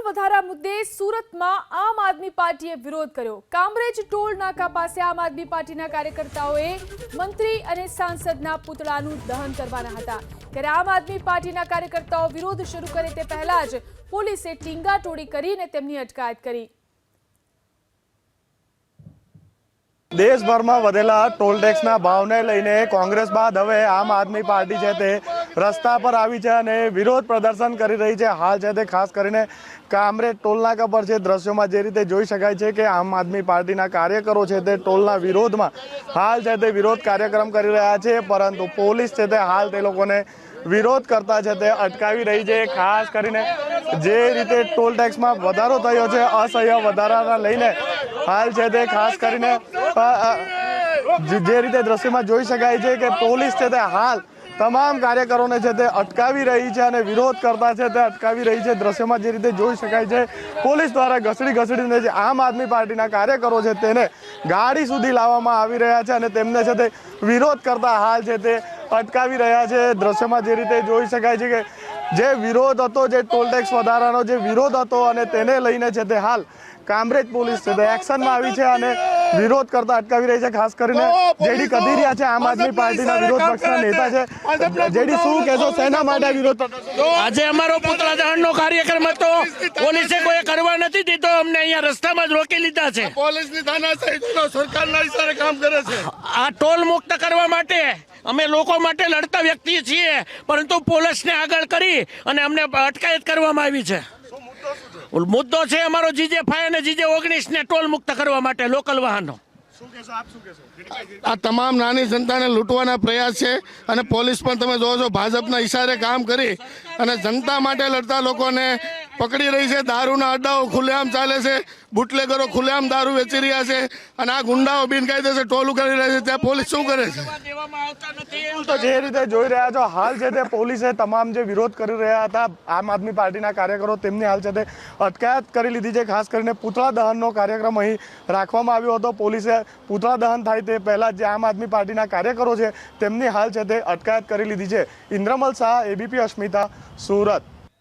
Toll વધારા મુદ્દે સુરતમાં આમ આદમી પાર્ટીએ વિરોધ કર્યો. કામરેજ ટોલ નાકા પાસે આમ આદમી પાર્ટીના કાર્યકર્તાઓએ મંત્રી અને સાંસદના પુતળાનું દહન કરવાના હતા. ત્યારે આમ આદમી પાર્ટીના કાર્યકર્તાઓ વિરોધ શરૂ કરે તે પહેલા જ પોલીસે ટીંગાટોળી કરીને તેમની અટકાયત કરી. દેશભરમાં વધેલા ટોલ ટેક્સના ભાવને લઈને કોંગ્રેસ બાદ હવે આમ આદમી પાર્ટી છે તે રસ્તા પર આવી છે અને વિરોધ પ્રદર્શન કરી રહી છે. હાલ છે તે ખાસ કરીને કામરેજ ટોલનાકા પર છે. દ્રશ્યોમાં જે રીતે જોઈ શકાય છે કે આમ આદમી પાર્ટીના કાર્યકરો છે તે ટોલના વિરોધમાં હાલ છે તે વિરોધ કાર્યક્રમ કરી રહ્યા છે. પરંતુ પોલીસ છે તે હાલ તે લોકોને વિરોધ કરતા છે તે અટકાવી રહી છે. ખાસ કરીને જે રીતે ટોલ ટેક્સમાં વધારો થયો છે, અસહ્ય વધારાના લઈને હાલ છે તે ખાસ કરીને જે રીતે દ્રશ્યમાં જોઈ શકાય છે કે પોલીસ છે તે હાલ તમામ કાર્યકરોને છે તે અટકાવી રહી છે અને વિરોધ કરતા છે તે અટકાવી રહી છે. દ્રશ્યમાં જે રીતે જોઈ શકાય છે, પોલીસ દ્વારા ઘસડી ઘસડીને જે આમ આદમી પાર્ટીના કાર્યકરો છે તેને ગાડી સુધી લાવવામાં આવી રહ્યા છે અને તેમને છે તે વિરોધ કરતા હાલ છે તે અટકાવી રહ્યા છે. દ્રશ્યમાં જે રીતે જોઈ શકાય છે કે જે વિરોધ હતો, જે ટોલટેક્સ વધારાનો જે વિરોધ હતો અને તેને લઈને છે તે હાલ કામરેજ પોલીસ છે તે એક્શનમાં આવી છે અને વિરોધ કરતા અટકાવી રહી છે ખાસ કરીને જેડી કદીરિયા છે આમ આદમી પાર્ટીના વિરોધ પક્ષના નેતા છે. જેડી શું કહેશો સેના માટે વિરોધ આજે અમારો પુતળા દહનનો કાર્યક્રમ હતો. પોલીસે કોઈ કરવા નથી દીધો અમને અહીંયા રસ્તામાં જ રોકી લીધા છે. પોલીસની તાનાશાહી સરકારના ઇશારે કામ કરે છે. આ ટોલ મુક્ત કરવા માટે અમે લોકો માટે લડતા વ્યક્તિ છીએ પરંતુ પોલીસને આગળ કરી અને અમને અટકાયત કરવામાં આવી છે. મુદ્દો છે અમારો જીજે ફાય અને જીજે ઓગણીસ ને ટોલ મુક્ત કરવા માટે લોકલ વાહનો. આ તમામ નાની જનતાને લૂંટવાના પ્રયાસ છે અને પોલીસ પણ તમે જોવો છો ભાજપના ઇશારે કામ કરી અને જનતા માટે લડતા લોકોને પકડી રહી છે, દારૂના અડ્ડાઓ ખુલ્લેઆમ ચાલે છે, બુટલેગરો ખુલ્લેઆમ દારૂ વેચી રહ્યા છે અને આ ગુંડાઓ બિનકાયદેસર ટોલું કરી રહ્યા છે, ત્યાં પોલીસ શું કરે છે? જે રીતે જોઈ રહ્યા છો, હાલ છે તે પોલીસે તમામ જે વિરોધ કરી રહ્યા હતા, આમ આદમી પાર્ટીના કાર્યકરો તેમની હાલ છે તે અટકાયત કરી લીધી છે, ખાસ કરીને પૂતળા દહનનો કાર્યક્રમ અહીં રાખવામાં આવ્યો હતો. પોલીસે પૂતળા દહન થાય તે પહેલાં જે આમ આદમી પાર્ટીના કાર્યકરો છે, તેમની હાલ છે તે અટકાયત કરી લીધી છે. ઇન્દ્રમલ શાહ એબીપી અસ્મિતા, સુરત.